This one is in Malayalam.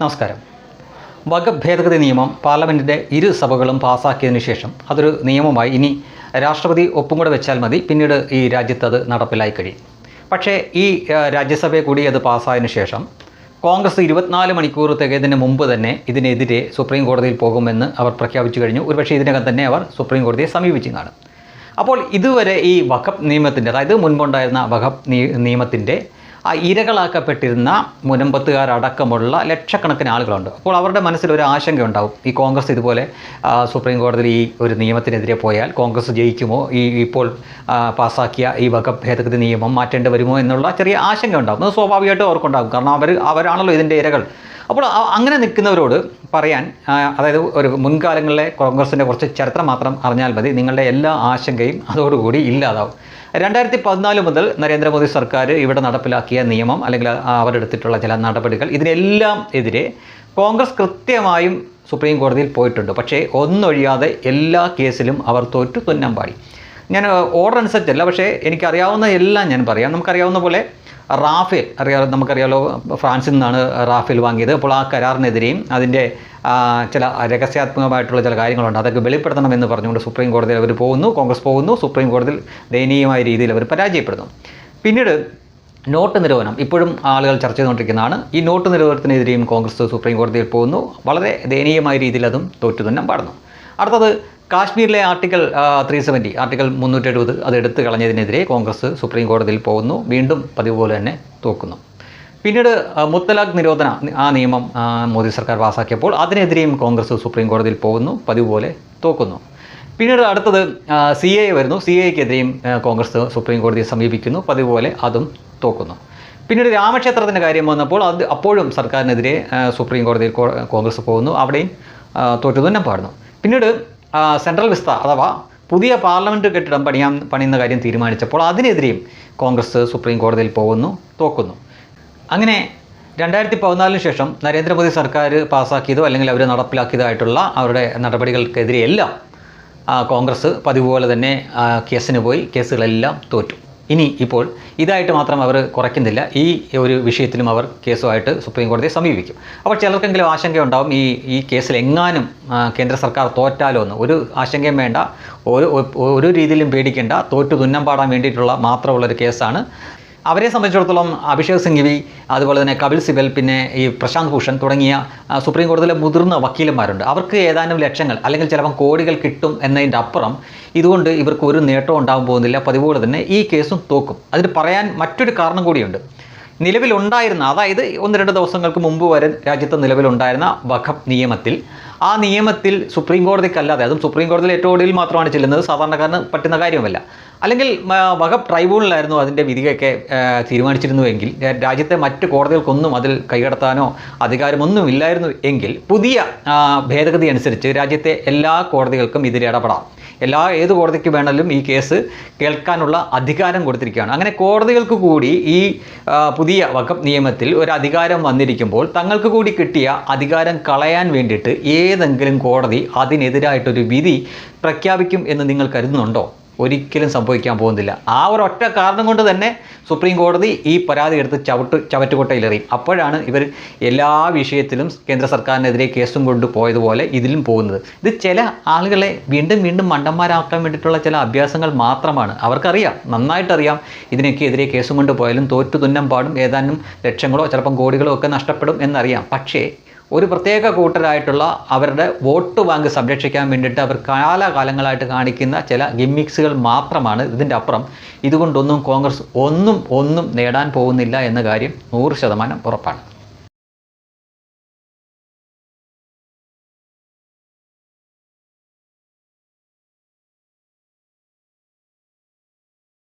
നമസ്കാരം. വകഭേദഗതി ഭേദഗതി നിയമം പാർലമെന്റിന്റെ ഇരു സഭകളും പാസാക്കിയതിനു ശേഷം അതൊരു നിയമമായി ഇനി രാഷ്ട്രപതി ഒപ്പും കൂടെ വെച്ചാൽ മതി. പിന്നീട് ഈ രാജ്യത്ത് അത് നടപ്പിലായി കഴിയും. പക്ഷേ ഈ രാജ്യസഭ രാജ്യസഭയെ കൂടി അത് പാസ്സായതിനു ശേഷം കോൺഗ്രസ് ഇരുപത്തിനാല് മണിക്കൂർ തികയതിന് മുമ്പ് തന്നെ ഇതിനെതിരെ സുപ്രീം കോടതിയിൽ പോകുമെന്ന് അവർ പ്രഖ്യാപിച്ചു കഴിഞ്ഞു. ഒരുപക്ഷെ ഇതിനകം തന്നെ അവർ സുപ്രീം കോടതിയെ സമീപിച്ചതാണ് അപ്പോൾ ഇതുവരെ ഈ വഖബ് നിയമത്തിന്റെ അതായത് മുൻപുണ്ടായിരുന്ന വഖബ് നിയമത്തിന്റെ ഇരകളാക്കപ്പെട്ടിരുന്ന മുനമ്പത്തുകാരടക്കമുള്ള ലക്ഷക്കണക്കിന് ആളുകളുണ്ട്. അപ്പോൾ അവരുടെ മനസ്സിൽ ഒരു ആശങ്ക ഉണ്ടാവും ഈ കോൺഗ്രസ് ഇതുപോലെ സുപ്രീം കോടതിയിൽ ഈ ഒരു നിയമത്തിനെതിരെ പോയാൽ കോൺഗ്രസ് ജയിക്കുമോ? ഈ ഇപ്പോൾ പാസ്സാക്കിയ ഈ വക ഭേദഗതി നിയമം മാറ്റേണ്ടി വരുമോ എന്നുള്ള ചെറിയ ആശങ്ക ഉണ്ടാവും അത് സ്വാഭാവികമായിട്ടും അവർക്കുണ്ടാകും. കാരണം അവർ അവരാണല്ലോ ഇതിന്റെ ഇരകൾ. അപ്പോൾ അങ്ങനെ നിൽക്കുന്നവരോട് പറയാൻ അതായത് ഒരു മുൻകാലങ്ങളിലെ കോൺഗ്രസിന്റെ കുറച്ച് ചരിത്രം മാത്രം അറിഞ്ഞാൽ മതി. നിങ്ങളുടെ എല്ലാ ആശങ്കയും അതോടുകൂടി ഇല്ലാതാവും. രണ്ടായിരത്തി പതിനാല് മുതൽ നരേന്ദ്രമോദി സർക്കാർ ഇവിടെ നടപ്പിലാക്കിയ നിയമം അല്ലെങ്കിൽ അവരെടുത്തിട്ടുള്ള ചില നടപടികൾ ഇതിനെല്ലാം എതിരെ കോൺഗ്രസ് കൃത്യമായും സുപ്രീം കോടതിയിൽ പോയിട്ടുണ്ട്. പക്ഷേ ഒന്നൊഴിയാതെ എല്ലാ കേസിലും അവർ തോറ്റു തുന്നം പാടി ഞാൻ ഓർഡർ അനുസരിച്ചല്ല. പക്ഷേ എനിക്കറിയാവുന്ന എല്ലാം ഞാൻ പറയാം. നമുക്കറിയാവുന്ന പോലെ റാഫേൽ അറിയാലോ നമുക്കറിയാലോ ഫ്രാൻസിൽ നിന്നാണ് റാഫേൽ വാങ്ങിയത്. അപ്പോൾ ആ കരാറിനെതിരെയും അതിന്റെ ചില രഹസ്യാത്മകമായിട്ടുള്ള ചില കാര്യങ്ങളുണ്ട്. അതൊക്കെ വെളിപ്പെടുത്തണമെന്ന് പറഞ്ഞുകൊണ്ട് സുപ്രീം കോടതിയിൽ അവർ പോകുന്നു കോൺഗ്രസ് പോകുന്നു സുപ്രീം കോടതിയിൽ ദയനീയമായ രീതിയിൽ അവർ പരാജയപ്പെടുന്നു. പിന്നീട് നോട്ട് നിരോധനം. ഇപ്പോഴും ആളുകൾ ചർച്ച ചെയ്തുകൊണ്ടിരിക്കുന്നതാണ്. ഈ നോട്ട് നിരോധനത്തിനെതിരെയും കോൺഗ്രസ് സുപ്രീം കോടതിയിൽ പോകുന്നു. വളരെ ദയനീയമായ രീതിയിൽ അതും തോറ്റു തന്നെ പാടുന്നു. അടുത്തത് കാശ്മീരിലെ ആർട്ടിക്കിൾ ത്രീ സെവന്റി ആർട്ടിക്കൽ മുന്നൂറ്റി എഴുപത് അത് എടുത്തു കളഞ്ഞതിനെതിരെ കോൺഗ്രസ് സുപ്രീം കോടതിയിൽ പോകുന്നു വീണ്ടും പതിവ് പോലെ തന്നെ തോക്കുന്നു. പിന്നീട് മുത്തലാഖ് നിരോധന ആ നിയമം മോദി സർക്കാർ പാസ്സാക്കിയപ്പോൾ അതിനെതിരെയും കോൺഗ്രസ് സുപ്രീം കോടതിയിൽ പോകുന്നു പതിവ് പോലെ തോക്കുന്നു. പിന്നീട് അടുത്തത് സി എ വരുന്നു സി എക്കെതിരെയും കോൺഗ്രസ് സുപ്രീം കോടതിയെ സമീപിക്കുന്നു പതിവ് പോലെ അതും തോക്കുന്നു. പിന്നീട് രാമക്ഷേത്രത്തിന്റെ കാര്യം വന്നപ്പോൾ അത് അപ്പോഴും സർക്കാരിനെതിരെ സുപ്രീം കോടതിയിൽ കോൺഗ്രസ് പോകുന്നു അവിടെയും തോറ്റു തന്നെ പാടുന്നു. പിന്നീട് സെൻട്രൽ വിസ്ത അഥവാ പുതിയ പാർലമെന്റ് കെട്ടിടം പണിയാൻ പണിയുന്ന കാര്യം തീരുമാനിച്ചപ്പോൾ അതിനെതിരെയും കോൺഗ്രസ് സുപ്രീം കോടതിയിൽ പോകുന്നു തോക്കുന്നു. അങ്ങനെ രണ്ടായിരത്തി പതിനാലിന് ശേഷം നരേന്ദ്രമോദി സർക്കാർ പാസ്സാക്കിയതോ അല്ലെങ്കിൽ അവർ നടപ്പിലാക്കിയതായിട്ടുള്ള അവരുടെ നടപടികൾക്കെതിരെയെല്ലാം കോൺഗ്രസ് പതിവ് പോലെ തന്നെ കേസിന് പോയി കേസുകളെല്ലാം തോറ്റു. ഇനി ഇപ്പോൾ ഇതായിട്ട് മാത്രം അവർ കുറയ്ക്കുന്നില്ല. ഈ ഒരു വിഷയത്തിലും അവർ കേസുമായിട്ട് സുപ്രീം കോടതിയെ സമീപിക്കും. അപ്പോൾ ചിലർക്കെങ്കിലും ആശങ്കയുണ്ടാവും ഈ ഈ കേസിൽ എങ്ങാനും കേന്ദ്ര സർക്കാർ തോറ്റാലോ എന്ന്. ഒരു ആശങ്കയും വേണ്ട. ഒരു ഒരു രീതിയിലും പേടിക്കേണ്ട. തോറ്റു തുന്നം പാടാൻ വേണ്ടിയിട്ടുള്ള മാത്രമുള്ളൊരു കേസാണ് അവരെ സംബന്ധിച്ചിടത്തോളം അഭിഷേക് സിംഗ്വി അതുപോലെ തന്നെ കപിൽ സിബൽ പിന്നെ ഈ പ്രശാന്ത് ഭൂഷൺ തുടങ്ങിയ സുപ്രീം കോടതിയിലെ മുതിർന്ന വക്കീലന്മാരുണ്ട്. അവർക്ക് ഏതാനും ലക്ഷങ്ങൾ അല്ലെങ്കിൽ ചിലപ്പം കോടികൾ കിട്ടും എന്നതിന്റെ അപ്പുറം ഇതുകൊണ്ട് ഇവർക്ക് ഒരു നേട്ടവും ഉണ്ടാകാൻ പോകുന്നില്ല. പതിവുപോലെ തന്നെ ഈ കേസും തോക്കും. അതിന് പറയാൻ മറ്റൊരു കാരണം കൂടിയുണ്ട്. നിലവിലുണ്ടായിരുന്ന അതായത് ഒന്ന് രണ്ട് ദിവസങ്ങൾക്ക് മുമ്പ് വരെ രാജ്യത്ത് നിലവിലുണ്ടായിരുന്ന വഖഫ് നിയമത്തിൽ ആ നിയമത്തിൽ സുപ്രീം കോടതിക്കല്ലാതെ അതും സുപ്രീം കോടതിയിൽ ഏറ്റവും ഒടുവിൽ മാത്രമാണ് ചെല്ലുന്നത് സാധാരണക്കാരന് പറ്റുന്ന കാര്യമല്ല അല്ലെങ്കിൽ വഖഫ് ട്രൈബ്യൂണലായിരുന്നു അതിന്റെ വിധിയൊക്കെ തീരുമാനിച്ചിരുന്നുവെങ്കിൽ രാജ്യത്തെ മറ്റ് കോടതികൾക്കൊന്നും അതിൽ കൈകടത്താനോ അധികാരമൊന്നും ഇല്ലായിരുന്നു എങ്കിൽ പുതിയ ഭേദഗതി അനുസരിച്ച് രാജ്യത്തെ എല്ലാ കോടതികൾക്കും ഇതിൽ ഇടപെടാം. എല്ലാ ഏത് കോടതിക്ക് വേണമെങ്കിലും ഈ കേസ് കേൾക്കാനുള്ള അധികാരം കൊടുത്തിരിക്കുകയാണ്. അങ്ങനെ കോടതികൾക്ക് കൂടി ഈ പുതിയ വകുപ്പ് നിയമത്തിൽ ഒരു അധികാരം വന്നിരിക്കുമ്പോൾ തങ്ങൾക്ക് കൂടി കിട്ടിയ അധികാരം കളയാൻ വേണ്ടിയിട്ട് ഏതെങ്കിലും കോടതി അതിനെതിരായിട്ടൊരു വിധി പ്രഖ്യാപിക്കും എന്ന് നിങ്ങൾ കരുതുന്നുണ്ടോ? ഒരിക്കലും സംഭവിക്കാൻ പോകുന്നില്ല. ആ ഒരു ഒറ്റ കാരണം കൊണ്ട് തന്നെ സുപ്രീം കോടതി ഈ പരാതി എടുത്ത് ചവിട്ട് ചവറ്റുകൊട്ടയിലെറിയും അപ്പോഴാണ് ഇവർ എല്ലാ വിഷയത്തിലും കേന്ദ്ര സർക്കാരിനെതിരെ കേസും കൊണ്ട് പോയതുപോലെ ഇതിലും പോകുന്നത്. ഇത് ചില ആളുകളെ വീണ്ടും വീണ്ടും മണ്ടന്മാരാക്കാൻ വേണ്ടിയിട്ടുള്ള ചില അഭ്യാസങ്ങൾ മാത്രമാണ്. അവർക്കറിയാം നന്നായിട്ടറിയാം ഇതിനൊക്കെ എതിരെ കേസും കൊണ്ട് പോയാലും തോറ്റു തുന്നം പാടും ഏതാനും ലക്ഷങ്ങളോ ചിലപ്പം കോടികളോ ഒക്കെ നഷ്ടപ്പെടും എന്നറിയാം. പക്ഷേ ഒരു പ്രത്യേക കൂട്ടരായിട്ടുള്ള അവരുടെ വോട്ട് ബാങ്ക് സംരക്ഷിക്കാൻ വേണ്ടിയിട്ട് അവർ കാലാകാലങ്ങളായിട്ട് കാണിക്കുന്ന ചില ഗിമ്മിക്സുകൾ മാത്രമാണ് ഇതിന്റെ അപ്പുറം. ഇതുകൊണ്ടൊന്നും കോൺഗ്രസ് ഒന്നും ഒന്നും നേടാൻ പോകുന്നില്ല എന്ന കാര്യം നൂറ് ശതമാനം ഉറപ്പാണ്.